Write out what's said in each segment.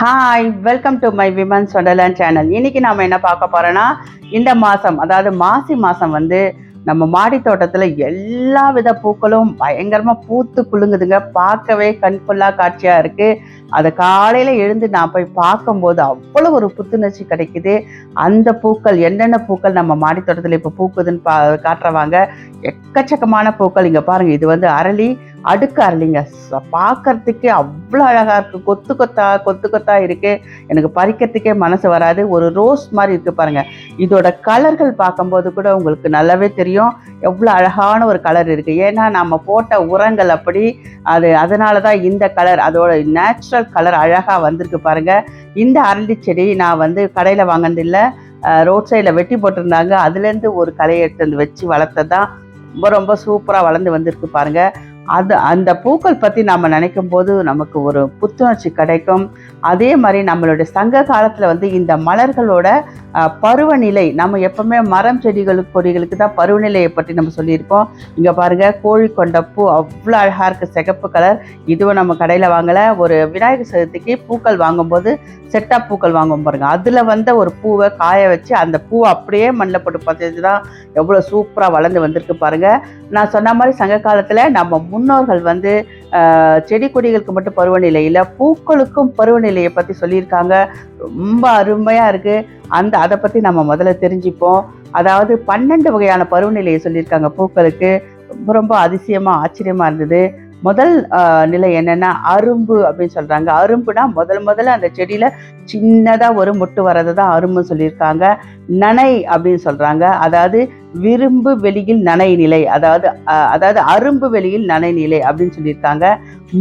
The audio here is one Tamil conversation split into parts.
Hi welcome to my women's wonderland channel இன்னைக்கு நாம என்ன பார்க்க போறோம்னா இந்த மாதம் அதாவது மாசி மாதம் வந்து நம்ம மாடி தோட்டத்தில் எல்லா வித பூக்களும் பயங்கரமாக பூத்து குலுங்குதுங்க. பார்க்கவே கண்கொள்ளா காட்சியாக இருக்குது அதை காலையில் எழுந்து நான் போய் பார்க்கும்போது அவ்வளோ ஒரு புத்துணர்ச்சி கிடைக்குது. அந்த பூக்கள் என்னென்ன பூக்கள் நம்ம மாடி தோட்டத்தில் இப்போ பூக்குதுன்னு பா காட்டுறவாங்க. எக்கச்சக்கமான பூக்கள். இங்கே பாருங்கள் இது வந்து அரளி அடுக்கு அரளிங்க. பார்க்கறதுக்கே அவ்வளோ அழகாக இருக்குது கொத்து கொத்தா கொத்து கொத்தா இருக்குது எனக்கு பறிக்கிறதுக்கே மனசு வராது. ஒரு ரோஸ் மாதிரி இருக்குது பாருங்கள் இதோட கலர்கள் பார்க்கும்போது கூட உங்களுக்கு நல்லாவே தெரியும். எவ்வளோ அழகான ஒரு கலர் இருக்குது ஏன்னா நம்ம போட்ட உரங்கள் அப்படி அது அதனால தான் இந்த கலர் அதோட நேச்சுரல் கலர் அழகாக வந்திருக்கு பாருங்கள் இந்த அரளி செடி நான் வந்து கடையில் வாங்கினதில்லை. ரோட் சைடில் வெட்டி போட்டிருந்தாங்க. அதுலேருந்து ஒரு கலையை எடுத்து வந்து வச்சு வளர்த்ததான் ரொம்ப ரொம்ப சூப்பராக வளர்ந்து வந்திருக்கு பாருங்கள் அது அந்த பூக்கள் பற்றி நம்ம நினைக்கும் போது நமக்கு ஒரு புத்துணர்ச்சி கிடைக்கும். அதே மாதிரி நம்மளுடைய சங்க காலத்தில் வந்து இந்த மலர்களோட பருவநிலை நம்ம எப்பவுமே மரம் செடிகளுக்கு கொடிகளுக்கு தான் பருவநிலையை பற்றி நம்ம சொல்லியிருப்போம் இங்கே பாருங்க கோழி கொண்ட பூ அவ்வளோ அழகாக இருக்குது சிகப்பு கலர் இதுவும் நம்ம கடையில் வாங்கலை. ஒரு விநாயகர் சதுர்த்திக்கு பூக்கள் வாங்கும்போது செட்டாக பூக்கள் வாங்குவோம் பாருங்கள் அதில் வந்த ஒரு பூவை காய வச்சு அந்த பூவை அப்படியே மண்ணில் போட்டு பார்த்தது தான் எவ்வளோ சூப்பராக வளர்ந்து வந்திருக்கு பாருங்கள் நான் சொன்ன மாதிரி சங்க காலத்தில் நம்ம முன்னோர்கள் வந்து செடி கொடிகளுக்கு மட்டும் பருவநிலை இல்லை பூக்களுக்கும் பருவநிலையை பற்றி சொல்லியிருக்காங்க. ரொம்ப அருமையாக இருக்குது அந்த அதை பற்றி நம்ம முதல்ல தெரிஞ்சுப்போம். அதாவது பன்னெண்டு வகையான பருவநிலையை சொல்லியிருக்காங்க பூக்களுக்கு. ரொம்ப ரொம்ப அதிசயமாக ஆச்சரியமாக இருந்தது. முதல் நிலை என்னென்னா அரும்பு அப்படின்னு சொல்கிறாங்க அரும்புனா முதல் முதல்ல அந்த செடியில் சின்னதாக ஒரு முட்டு வர்றது தான் அரும்பு சொல்லியிருக்காங்க. நனை அப்படின்னு சொல்கிறாங்க அதாவது விரும்பு வெளியில் நனை நிலை அதாவது அதாவது அரும்பு வெளியில் நனை நிலை அப்படின்னு சொல்லியிருக்காங்க.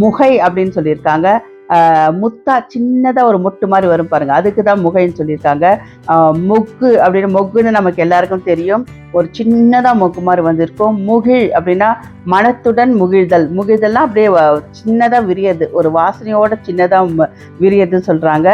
முகை அப்படின்னு சொல்லியிருக்காங்க. முத்தா சின்னதாக ஒரு மொட்டு மாதிரி வரும் பாருங்க. அதுக்கு தான் முகைன்னு சொல்லியிருக்காங்க. முக்கு மொக்கு அப்படின்னு மொக்குன்னு நமக்கு எல்லாருக்கும் தெரியும். ஒரு சின்னதாக மொக்கு மாதிரி வந்திருக்கும். முகிழ் அப்படின்னா மனத்துடன் முகிழ்தல். முகிழ்தல்லாம் அப்படியே சின்னதாக விரியது. ஒரு வாசனையோட சின்னதாக விரியதுன்னு சொல்கிறாங்க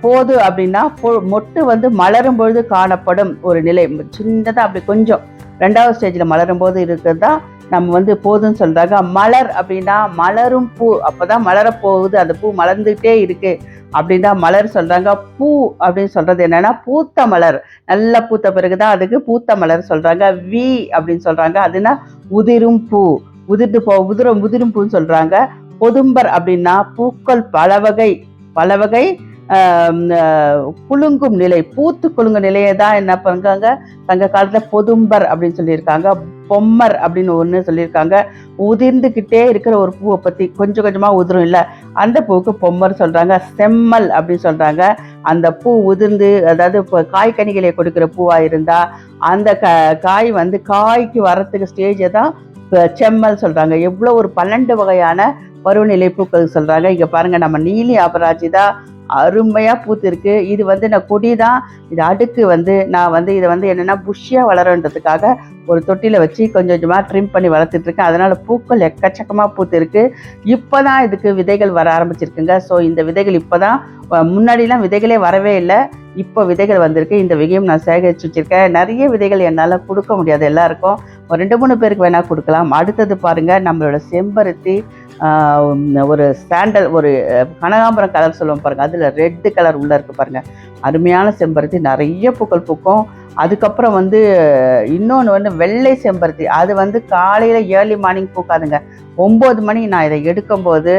போது அப்படின்னா பொ- மொட்டு வந்து மலரும் பொழுது காணப்படும் ஒரு நிலை. சின்னதாக அப்படி கொஞ்சம். ரெண்டாவது ஸ்டேஜில் மலரும் போது இருக்கிறது தான் நம்ம வந்து போதும்னு சொல்கிறாங்க மலர் அப்படின்னா மலரும் பூ. அப்போ தான் மலரப் போகுது. அந்த பூ மலர்ந்துகிட்டே இருக்கு. அப்படின்னு தான் மலர் சொல்கிறாங்க பூ அப்படின்னு சொல்கிறது என்னன்னா பூத்த மலர். நல்லா பூத்த பிறகு தான் அதுக்கு பூத்த மலர் சொல்கிறாங்க வி அப்படின்னு சொல்கிறாங்க அதுனா உதிரும் பூ. உதிர்ந்து போ உதிரும் உதிரும் பூன்னு சொல்கிறாங்க பொதும்பர் அப்படின்னா பூக்கள் பல வகை பல வகை குலுங்கும் நிலை பூத்து குலுங்கும் நிலையை தான் என்ன பண்ணுறாங்க சங்க காலத்தில் பொதும்பர் அப்படின்னு சொல்லியிருக்காங்க பொம்மர் அப்படின்னு ஒன்று சொல்லியிருக்காங்க. உதிர்ந்துக்கிட்டே இருக்கிற ஒரு பூவை பற்றி கொஞ்சம் கொஞ்சமாக உதிரும் இல்லை. அந்த பூவுக்கு பொம்மர் சொல்கிறாங்க செம்மல் அப்படின்னு சொல்கிறாங்க அந்த பூ உதிர்ந்து அதாவது இப்போ காய்கனிகளை கொடுக்குற பூவாக இருந்தால் அந்த க காய் வந்து காய்க்கு வரத்துக்கு ஸ்டேஜை தான் செம்மல் சொல்கிறாங்க எவ்வளோ ஒரு பன்னெண்டு வகையான பருவநிலை பூக்கள் சொல்கிறாங்க இங்கே பாருங்கள் நம்ம நீலி அபராஜிதா அருமையாக பூத்திருக்கு. இது வந்து நான் கொடி தான் இது அடுக்கு வந்து நான் வந்து இதை வந்து என்னென்னா புஷ்ஷியாக வளரன்றதுக்காக ஒரு தொட்டியில் வச்சு கொஞ்சம் கொஞ்சமாக ட்ரிம் பண்ணி வளர்த்துட்ருக்கேன். அதனால் பூக்கள் எக்கச்சக்கமாக பூத்திருக்கு. இப்போ தான் இதுக்கு விதைகள் வர ஆரம்பிச்சிருக்குங்க. ஸோ இந்த விதைகள் இப்போ தான் முன்னாடிலாம் விதைகளே வரவே இல்லை. இப்போ விதைகள் வந்திருக்கு. இந்த விதையும் நான் சேகரித்து வச்சுருக்கேன். நிறைய விதைகள் என்னால் கொடுக்க முடியாது எல்லாருக்கும். ஒரு ரெண்டு மூணு பேருக்கு வேணால் கொடுக்கலாம். அடுத்தது பாருங்கள் நம்மளோட செம்பருத்தி ஒரு சாண்டல் ஒரு கனகாம்பரம் கலர் சொல்லுவோம் பாருங்கள் அதில் ரெட்டு கலர் உள்ளே இருக்குது பாருங்கள் அருமையான செம்பருத்தி. நிறைய பூக்கள் பூக்கும். அதுக்கப்புறம் வந்து இன்னொன்று வந்து வெள்ளை செம்பருத்தி. அது வந்து காலையில் ஏர்லி மார்னிங் பூக்காதுங்க. ஒம்பது மணி நான் இதை எடுக்கும்போது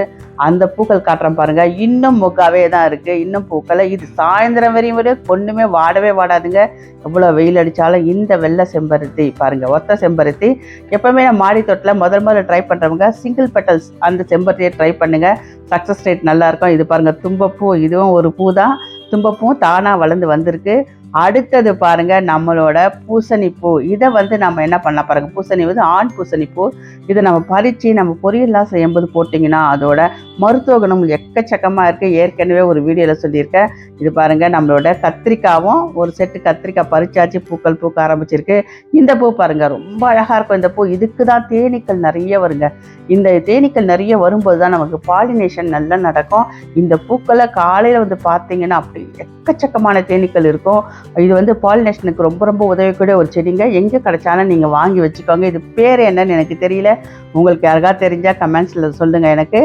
அந்த பூக்கள் காட்டுறேன் பாருங்கள் இன்னும் முக்காவே தான் இருக்குது இன்னும் பூக்களை இது சாயந்தரம் வரையும் வரையும் ஒன்றுமே வாடவே வாடாதுங்க. எவ்வளோ வெயில் அடித்தாலும் இந்த வெள்ளை செம்பருத்தி பாருங்க. ஒத்த செம்பருத்தி. எப்போவுமே நான் மாடி தோட்டத்தில் முதல் முதல்ல ட்ரை பண்ணுறவங்க சிங்கிள் பெட்டல்ஸ் அந்த செம்பருத்தியை ட்ரை பண்ணுங்கள் சக்ஸஸ் ரேட் நல்லாயிருக்கும் இது பாருங்கள் தும்பப்பூ. இதுவும் ஒரு பூ தான். தும்பப்பூவும் தானாக வளர்ந்து வந்திருக்கு. அடுத்தது பாருங்க நம்மளோட பூசணிப்பூ. இதை வந்து நம்ம என்ன பண்ண பாருங்க பூசணி வந்து ஆண் பூசணிப்பூ. இதை நம்ம பறித்து நம்ம பொரியல்லாம் செய்யும்போது போட்டிங்கன்னா அதோட மருத்துவ குணம் எக்கச்சக்கமாக இருக்குது ஏற்கனவே ஒரு வீடியோவில் சொல்லியிருக்கேன். இது பாருங்கள் நம்மளோட கத்திரிக்காவும் ஒரு செட்டு கத்திரிக்காய் பறிச்சாச்சு பூக்கள் பூக்க ஆரம்பிச்சிருக்கு. இந்த பூ பாருங்க ரொம்ப அழகாக இருக்கும் இந்த பூ. இதுக்கு தான் தேனீக்கள் நிறைய வருங்க. இந்த தேனீக்கள் நிறைய வரும்போது தான் நமக்கு பாலினேஷன் நல்லா நடக்கும். இந்த பூக்களை காலையில் வந்து பார்த்தீங்கன்னா அப்படி எக்கச்சக்கமான தேனீக்கள் இருக்கும். இது வந்து பாலினேஷனுக்கு ரொம்ப ரொம்ப உதவிக்கூடிய ஒரு செடிங்க. எங்கே கிடச்சாலும் நீங்கள் வாங்கி வச்சுக்கோங்க. இது பேர் என்னன்னு எனக்கு தெரியல. உங்களுக்கு யாருக்கா தெரிஞ்சால் கமெண்ட்ஸில் சொல்லுங்கள் எனக்கு.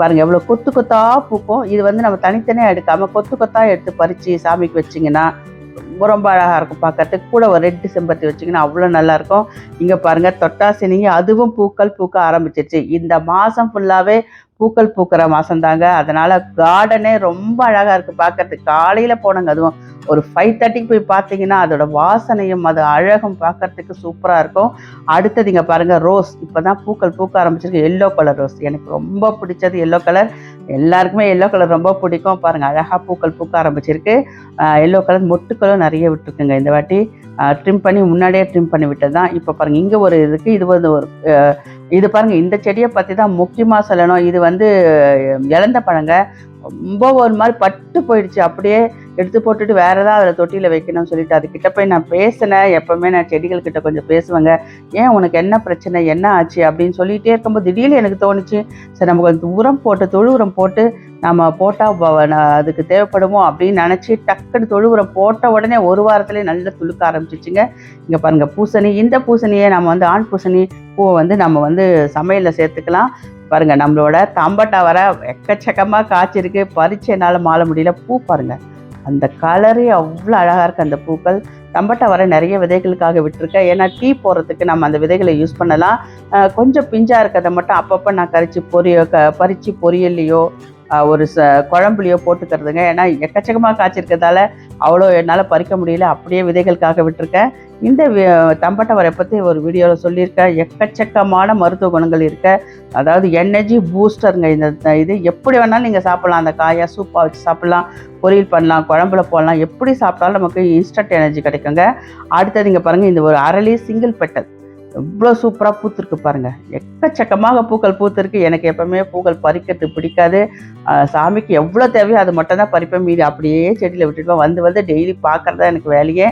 பாருங்கள் எவ்வளோ கொத்து கொத்தாக பூக்கும். இது வந்து நம்ம தனித்தனியாக எடுக்காமல் கொத்து கொத்தாக எடுத்து பறித்து சாமிக்கு வச்சிங்கன்னா ரொம்ப ரொம்ப அழகாக இருக்கும். பார்க்கறதுக்கு கூட ஒரு ரெட்டு செம்பருத்தி வச்சிங்கன்னா அவ்வளோ நல்லாயிருக்கும் இங்கே பாருங்கள் தொட்டாசினிங்க அதுவும் பூக்கள் பூக்க ஆரம்பிச்சிருச்சு. இந்த மாதம் ஃபுல்லாகவே பூக்கள் பூக்கிற மாதம் அதனால் கார்டனே ரொம்ப அழகாக இருக்குது பார்க்கறதுக்கு காலையில் போனங்க. அதுவும் ஒரு ஃபைவ் தேர்ட்டிக்கு போய் பார்த்தீங்கன்னா அதோட வாசனையும் அது அழகும் பார்க்கறதுக்கு சூப்பராக இருக்கும். அடுத்தது இங்கே பாருங்கள் ரோஸ் இப்போ தான் பூக்கள் பூக்க ஆரம்பிச்சிருக்கு. எல்லோ கலர் ரோஸ் எனக்கு ரொம்ப பிடிச்சது எல்லோ கலர் எல்லாருக்குமே எல்லோ கலர் ரொம்ப பிடிக்கும். பாருங்கள் அழகாக பூக்கள் பூக்க ஆரம்பிச்சிருக்கு. எல்லோ கலர் மொட்டுக்களும் நிறைய விட்டுருக்குங்க. இந்த வாட்டி ட்ரிம் பண்ணி முன்னாடியே ட்ரிம் பண்ணி விட்டது தான் இப்போ பாருங்கள் இங்கே ஒரு இதுக்கு இது வந்து ஒரு இது பாருங்கள் இந்த செடியை பற்றி தான் முக்கியமாக சொல்லணும். இது வந்து இழந்த பழங்க. ரொம்ப ஒரு மாதிரி பட்டு போயிடுச்சு. அப்படியே எடுத்து போட்டுட்டு வேற ஏதாவது அதில் தொட்டியில் வைக்கணும்னு சொல்லிட்டு அதுக்கிட்ட போய் நான் பேசினேன். எப்போவுமே நான் செடிகள் கிட்ட கொஞ்சம் பேசுவேங்க. ஏன் உனக்கு என்ன பிரச்சனை? என்ன ஆச்சு? அப்படின்னு சொல்லிகிட்டே இருக்கும்போது திடீர்னு எனக்கு தோணுச்சு. சரி நம்ம கொஞ்சம் உரம் போட்டு தொழு உரம் போட்டு நம்ம போட்டால் அதுக்கு தேவைப்படுமோ அப்படின்னு நினச்சி டக்குன்னு தொழு உரம் போட்ட உடனே ஒரு வாரத்துலேயே நல்லா துளுக்க ஆரம்பிச்சிச்சுங்க. இங்கே பாருங்கள் பூசணி. இந்த பூசணியை நம்ம வந்து ஆண் பூசணி பூவை வந்து நம்ம வந்து சமையலில் சேர்த்துக்கலாம். பாருங்கள் நம்மளோட தம்பட்டா வர எக்கச்சக்கமாக காய்ச்சிருக்கு. பறிச்சு என்னால் மாள முடியல. பூ பாருங்க அந்த கலரே அவ்வளோ அழகாக இருக்குது அந்த பூக்கள். தம்பட்டா வர நிறைய விதைகளுக்காக விட்டுருக்கேன் ஏன்னா டீ போடுறதுக்கு நம்ம அந்த விதைகளை யூஸ் பண்ணலாம். கொஞ்சம் பிஞ்சாக இருக்கிறத மட்டும் அப்பப்போ நான் கரிச்சு பொரிய க பறித்து பொரியல்லையோ ஒரு ச குழம்புலையோ போட்டுக்கிறதுங்க. ஏன்னா எக்கச்சக்கமாக காய்ச்சிருக்கிறதால அவ்வளோ என்னால் பறிக்க முடியல. அப்படியே விதைகளுக்காக விட்டுருக்கேன். இந்த தம்பட்டை வரை பற்றி ஒரு வீடியோவில் சொல்லியிருக்கேன். எக்கச்சக்கமான மருத்துவ குணங்கள் இருக்க. அதாவது எனர்ஜி பூஸ்டருங்க இந்த இந்த இது. எப்படி வேணாலும் நீங்கள் சாப்பிட்லாம். அந்த காயை சூப்பாக வச்சு சாப்பிட்லாம். பொரியல் பண்ணலாம். குழம்புல போடலாம். எப்படி சாப்பிட்டாலும் நமக்கு இன்ஸ்டன்ட் எனர்ஜி கிடைக்குங்க. அடுத்தது இங்கே பாருங்கள் இந்த ஒரு அரளி சிங்கிள் பெட்டல் எவ்வளோ சூப்பராக பூத்திருக்கு பாருங்கள் எக்கச்சக்கமாக பூக்கள் பூத்திருக்கு. எனக்கு எப்பவுமே பூக்கள் பறிக்கிறது பிடிக்காது. சாமிக்கு எவ்வளோ தேவையோ அது மட்டும் தான் பறிப்பேன். மீதி அப்படியே செடியில் விட்டுடுவேன் வந்து வந்து டெய்லி பார்க்குறதா எனக்கு வேலையே.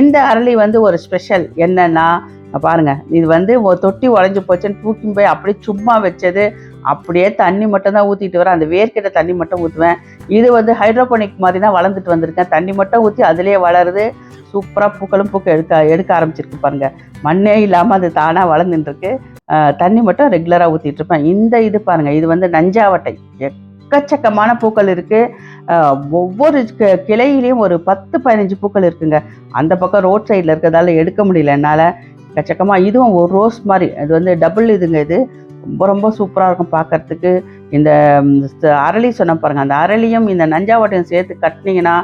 இந்த அரளி வந்து ஒரு ஸ்பெஷல் என்னன்னா பாருங்கள் பாருங்க இது வந்து தொட்டி உடஞ்சி போச்சுன்னு தூக்கி போய் அப்படியே சும்மா வச்சது. அப்படியே தண்ணி மட்டும் தான் ஊற்றிட்டு வரேன். அந்த வேர்க்கிட்ட தண்ணி மட்டும் ஊற்றுவேன் இது வந்து ஹைட்ரோபோனிக் மாதிரி தான் வளர்ந்துட்டு வந்திருக்கேன். தண்ணி மட்டும் ஊற்றி அதுலேயே வளருது. சூப்பராக பூக்களும் பூக்க எடுக்க எடுக்க ஆரம்பிச்சிருக்கு பாருங்கள் மண்ணே இல்லாமல் அது தானாக வளர்ந்துட்டுருக்கு. தண்ணி மட்டும் ரெகுலராக ஊற்றிட்டு இருப்பேன். இந்த இது பாருங்கள் இது வந்து நஞ்சாவட்டை. எக்கச்சக்கமான பூக்கள் இருக்குது ஒவ்வொரு கி- கிளையிலையும் ஒரு பத்து பதினஞ்சு பூக்கள் இருக்குங்க. அந்த பக்கம் ரோட் சைடில் இருக்கிறதால எடுக்க முடியல என்னால். எக்கச்சக்கமாக இதுவும் ஒரு ரோஸ் மாதிரி. அது வந்து டபுள் இதுங்க இது. ரொம்ப ரொம்ப சூப்பராக இருக்கும் பார்க்குறதுக்கு இந்த அரளி சொன்ன பாருங்கள் அந்த அரளியும் இந்த நஞ்சாவட்டையும் சேர்த்து கட்டினீங்கன்னா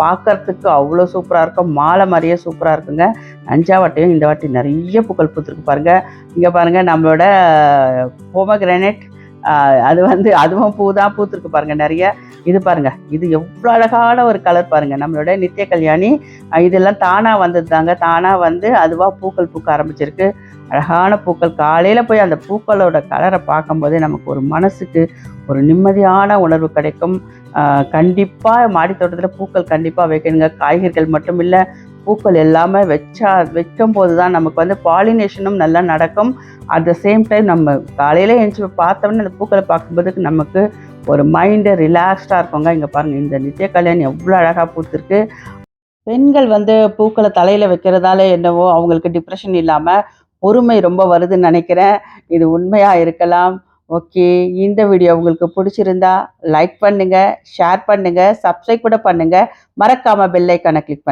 பார்க்கறதுக்கு அவ்வளோ சூப்பராக இருக்கும். மாலை மாதிரியே சூப்பராக இருக்குங்க. நஞ்சாவட்டையும் இந்த வாட்டி நிறைய புகழ் பூத்துருக்கு பாருங்கள் இங்கே பாருங்கள் நம்மளோட போமகிரானேட் அது வந்து அதுவும் பூ தான் பூத்துருக்கு பாருங்க நிறைய. இது பாருங்க இது எவ்வளோ அழகான ஒரு கலர் பாருங்க. நம்மளோட நித்திய கல்யாணி இதெல்லாம் தானாக வந்தது தாங்க தானாக வந்து அதுவாக பூக்கள் பூக்க ஆரம்பிச்சிருக்கு. அழகான பூக்கள். காலையில் போய் அந்த பூக்களோட கலரை பார்க்கும்போதே நமக்கு ஒரு மனசுக்கு ஒரு நிம்மதியான உணர்வு கிடைக்கும். கண்டிப்பாக மாடி தோட்டத்தில் பூக்கள் கண்டிப்பாக வைக்கணுங்க. காய்கறிகள் மட்டும் இல்லை பூக்கள் எல்லாமே வச்சா வைக்கும் போது தான் நமக்கு வந்து பாலினேஷனும் நல்லா நடக்கும். அட் த சேம் டைம் நம்ம காலையில் எழுந்து பார்த்தோன்னே அந்த பூக்களை பார்க்கும்போதுக்கு நமக்கு ஒரு மைண்டு ரிலாக்ஸ்டாக இருக்குங்க. இங்கே பாருங்கள் இந்த நித்திய கல்யாணி எவ்வளோ அழகாக பூத்துருக்கு. பெண்கள் வந்து பூக்களை தலையில் வைக்கிறதால என்னவோ அவங்களுக்கு டிப்ரெஷன் இல்லாமல் பொறுமை ரொம்ப வருதுன்னு நினைக்கிறேன். இது உண்மையாக இருக்கலாம். ஓகே இந்த வீடியோ உங்களுக்கு பிடிச்சிருந்தா லைக் பண்ணுங்கள் ஷேர் பண்ணுங்கள் சப்ஸ்கிரைப் கூட பண்ணுங்கள் மறக்காமல் பெல்லைக்கான கிளிக் பண்ணுங்கள்